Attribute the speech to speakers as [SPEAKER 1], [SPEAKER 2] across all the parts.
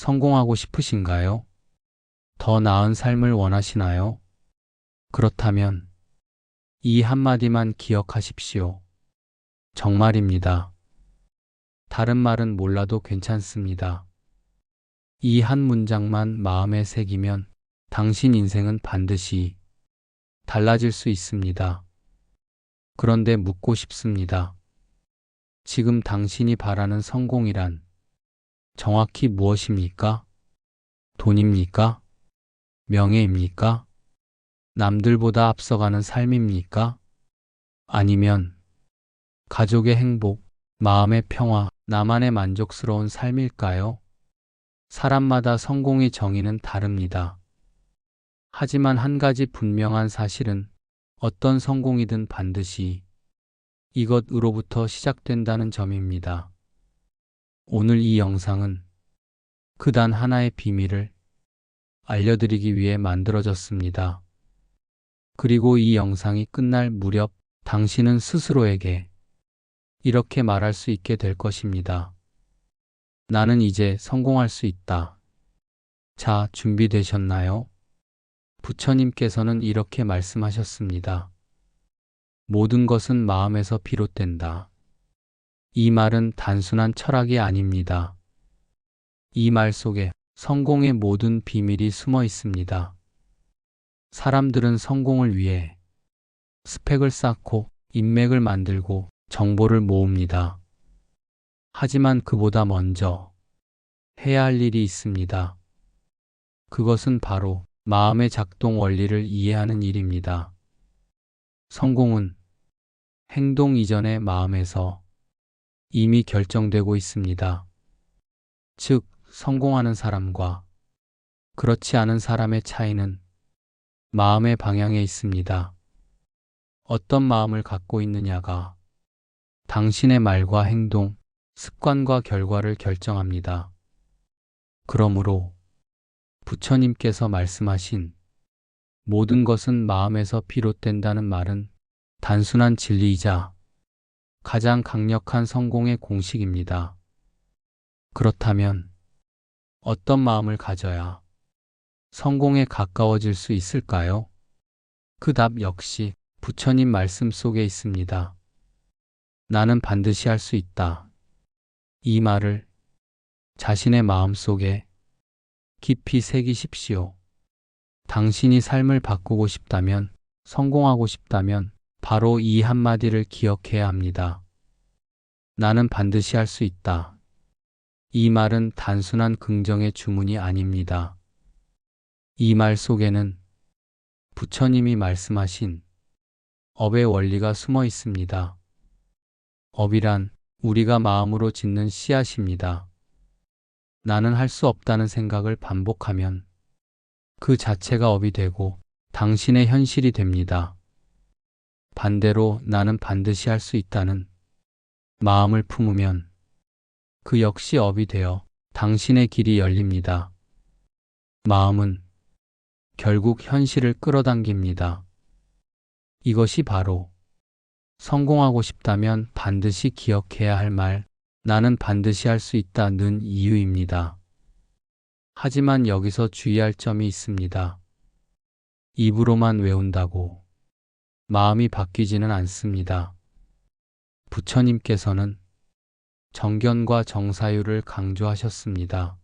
[SPEAKER 1] 성공하고 싶으신가요? 더 나은 삶을 원하시나요? 그렇다면 이 한마디만 기억하십시오. 정말입니다. 다른 말은 몰라도 괜찮습니다. 이 한 문장만 마음에 새기면 당신 인생은 반드시 달라질 수 있습니다. 그런데 묻고 싶습니다. 지금 당신이 바라는 성공이란 정확히 무엇입니까? 돈입니까? 명예입니까? 남들보다 앞서가는 삶입니까? 아니면 가족의 행복, 마음의 평화, 나만의 만족스러운 삶일까요? 사람마다 성공의 정의는 다릅니다. 하지만 한 가지 분명한 사실은 어떤 성공이든 반드시 이것으로부터 시작된다는 점입니다. 오늘 이 영상은 그 단 하나의 비밀을 알려드리기 위해 만들어졌습니다. 그리고 이 영상이 끝날 무렵 당신은 스스로에게 이렇게 말할 수 있게 될 것입니다. 나는 이제 성공할 수 있다. 자, 준비되셨나요? 부처님께서는 이렇게 말씀하셨습니다. 모든 것은 마음에서 비롯된다. 이 말은 단순한 철학이 아닙니다. 이 말 속에 성공의 모든 비밀이 숨어 있습니다. 사람들은 성공을 위해 스펙을 쌓고 인맥을 만들고 정보를 모읍니다. 하지만 그보다 먼저 해야 할 일이 있습니다. 그것은 바로 마음의 작동 원리를 이해하는 일입니다. 성공은 행동 이전의 마음에서 이미 결정되고 있습니다. 즉, 성공하는 사람과 그렇지 않은 사람의 차이는 마음의 방향에 있습니다. 어떤 마음을 갖고 있느냐가 당신의 말과 행동, 습관과 결과를 결정합니다. 그러므로 부처님께서 말씀하신 모든 것은 마음에서 비롯된다는 말은 단순한 진리이자 가장 강력한 성공의 공식입니다. 그렇다면 어떤 마음을 가져야 성공에 가까워질 수 있을까요? 그 답 역시 부처님 말씀 속에 있습니다. 나는 반드시 할 수 있다. 이 말을 자신의 마음 속에 깊이 새기십시오. 당신이 삶을 바꾸고 싶다면, 성공하고 싶다면, 바로 이 한마디를 기억해야 합니다. 나는 반드시 할 수 있다. 이 말은 단순한 긍정의 주문이 아닙니다. 이 말 속에는 부처님이 말씀하신 업의 원리가 숨어 있습니다. 업이란 우리가 마음으로 짓는 씨앗입니다. 나는 할 수 없다는 생각을 반복하면 그 자체가 업이 되고 당신의 현실이 됩니다. 반대로 나는 반드시 할 수 있다는 마음을 품으면 그 역시 업이 되어 당신의 길이 열립니다. 마음은 결국 현실을 끌어당깁니다. 이것이 바로 성공하고 싶다면 반드시 기억해야 할 말, 나는 반드시 할 수 있다는 이유입니다. 하지만 여기서 주의할 점이 있습니다. 입으로만 외운다고 마음이 바뀌지는 않습니다. 부처님께서는 정견과 정사유를 강조하셨습니다.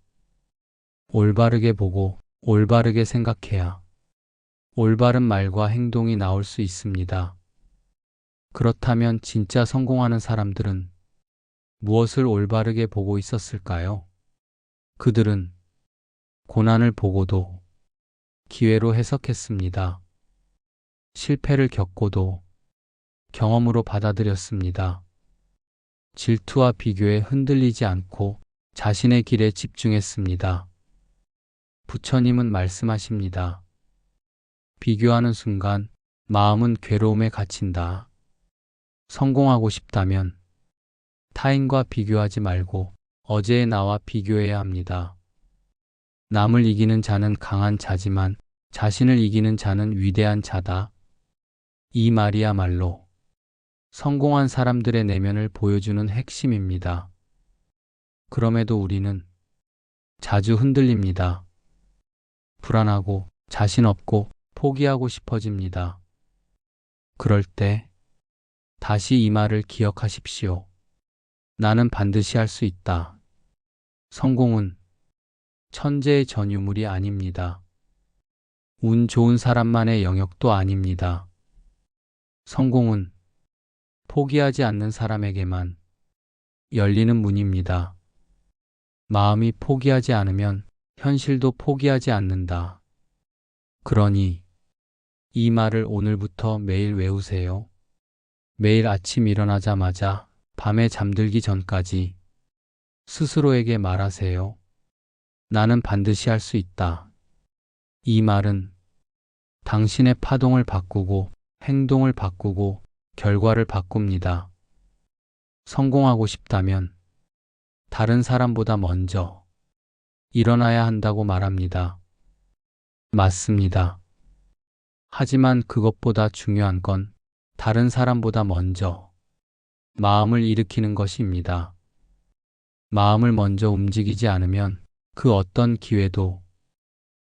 [SPEAKER 1] 올바르게 보고 올바르게 생각해야 올바른 말과 행동이 나올 수 있습니다. 그렇다면 진짜 성공하는 사람들은 무엇을 올바르게 보고 있었을까요? 그들은 고난을 보고도 기회로 해석했습니다. 실패를 겪고도 경험으로 받아들였습니다. 질투와 비교에 흔들리지 않고 자신의 길에 집중했습니다. 부처님은 말씀하십니다. 비교하는 순간 마음은 괴로움에 갇힌다. 성공하고 싶다면 타인과 비교하지 말고 어제의 나와 비교해야 합니다. 남을 이기는 자는 강한 자지만 자신을 이기는 자는 위대한 자다. 이 말이야말로 성공한 사람들의 내면을 보여주는 핵심입니다. 그럼에도 우리는 자주 흔들립니다. 불안하고 자신 없고 포기하고 싶어집니다. 그럴 때 다시 이 말을 기억하십시오. 나는 반드시 할 수 있다. 성공은 천재의 전유물이 아닙니다. 운 좋은 사람만의 영역도 아닙니다. 성공은 포기하지 않는 사람에게만 열리는 문입니다. 마음이 포기하지 않으면 현실도 포기하지 않는다. 그러니 이 말을 오늘부터 매일 외우세요. 매일 아침 일어나자마자 밤에 잠들기 전까지 스스로에게 말하세요. 나는 반드시 할 수 있다. 이 말은 당신의 파동을 바꾸고 행동을 바꾸고 결과를 바꿉니다. 성공하고 싶다면 다른 사람보다 먼저 일어나야 한다고 말합니다. 맞습니다. 하지만 그것보다 중요한 건 다른 사람보다 먼저 마음을 일으키는 것입니다. 마음을 먼저 움직이지 않으면 그 어떤 기회도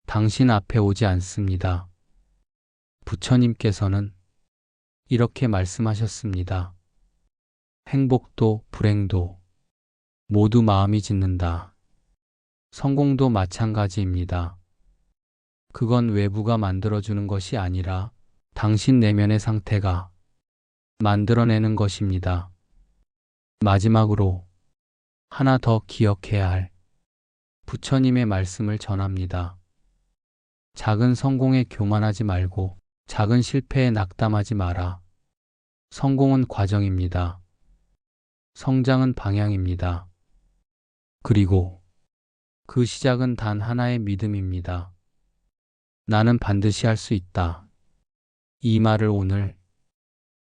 [SPEAKER 1] 당신 앞에 오지 않습니다. 부처님께서는 이렇게 말씀하셨습니다. 행복도 불행도 모두 마음이 짓는다. 성공도 마찬가지입니다. 그건 외부가 만들어주는 것이 아니라 당신 내면의 상태가 만들어내는 것입니다. 마지막으로 하나 더 기억해야 할 부처님의 말씀을 전합니다. 작은 성공에 교만하지 말고 작은 실패에 낙담하지 마라. 성공은 과정입니다. 성장은 방향입니다. 그리고 그 시작은 단 하나의 믿음입니다. 나는 반드시 할 수 있다. 이 말을 오늘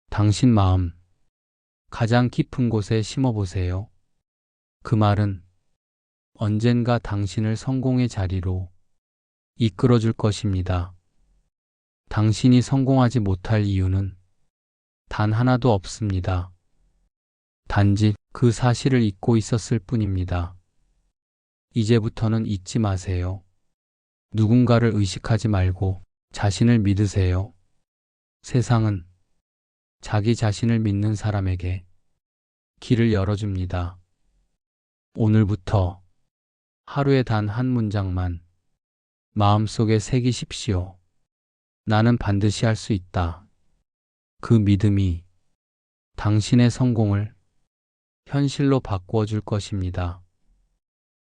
[SPEAKER 1] 당신 마음 가장 깊은 곳에 심어보세요. 그 말은 언젠가 당신을 성공의 자리로 이끌어 줄 것입니다. 당신이 성공하지 못할 이유는 단 하나도 없습니다. 단지 그 사실을 잊고 있었을 뿐입니다. 이제부터는 잊지 마세요. 누군가를 의식하지 말고 자신을 믿으세요. 세상은 자기 자신을 믿는 사람에게 길을 열어줍니다. 오늘부터 하루에 단 한 문장만 마음속에 새기십시오. 나는 반드시 할 수 있다. 그 믿음이 당신의 성공을 현실로 바꾸어 줄 것입니다.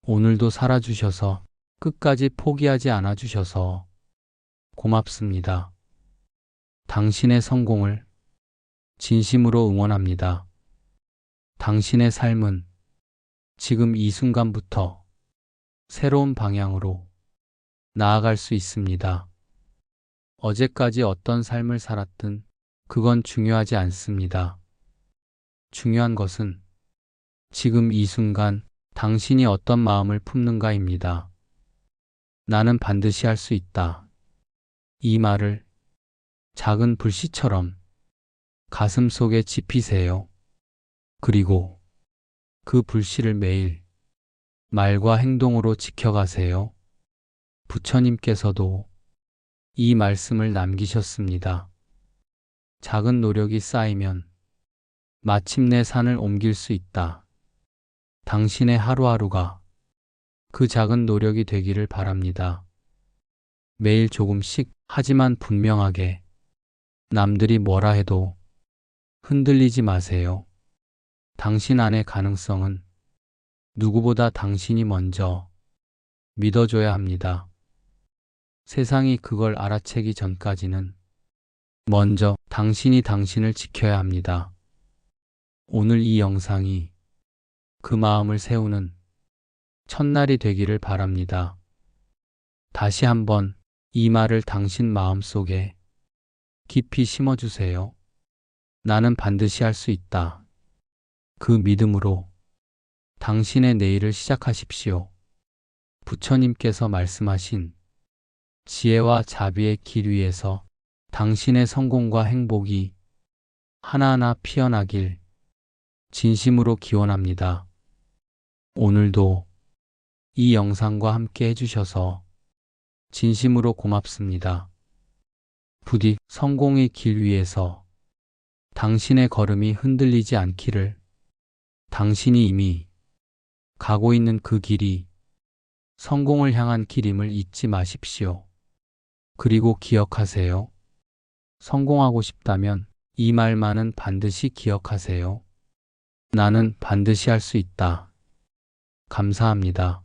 [SPEAKER 1] 오늘도 살아주셔서 끝까지 포기하지 않아 주셔서 고맙습니다. 당신의 성공을 진심으로 응원합니다. 당신의 삶은 지금 이 순간부터 새로운 방향으로 나아갈 수 있습니다. 어제까지 어떤 삶을 살았든 그건 중요하지 않습니다. 중요한 것은 지금 이 순간 당신이 어떤 마음을 품는가입니다. 나는 반드시 할 수 있다. 이 말을 작은 불씨처럼 가슴 속에 지피세요. 그리고 그 불씨를 매일 말과 행동으로 지켜가세요. 부처님께서도 이 말씀을 남기셨습니다. 작은 노력이 쌓이면 마침내 산을 옮길 수 있다. 당신의 하루하루가 그 작은 노력이 되기를 바랍니다. 매일 조금씩 하지만 분명하게 남들이 뭐라 해도 흔들리지 마세요. 당신 안의 가능성은 누구보다 당신이 먼저 믿어줘야 합니다. 세상이 그걸 알아채기 전까지는 먼저 당신이 당신을 지켜야 합니다. 오늘 이 영상이 그 마음을 세우는 첫날이 되기를 바랍니다. 다시 한번 이 말을 당신 마음 속에 깊이 심어주세요. 나는 반드시 할 수 있다. 그 믿음으로 당신의 내일을 시작하십시오. 부처님께서 말씀하신 지혜와 자비의 길 위에서 당신의 성공과 행복이 하나하나 피어나길 진심으로 기원합니다. 오늘도 이 영상과 함께 해주셔서 진심으로 고맙습니다. 부디 성공의 길 위에서 당신의 걸음이 흔들리지 않기를 당신이 이미 가고 있는 그 길이 성공을 향한 길임을 잊지 마십시오. 그리고 기억하세요. 성공하고 싶다면 이 말만은 반드시 기억하세요. 나는 반드시 할 수 있다. 감사합니다.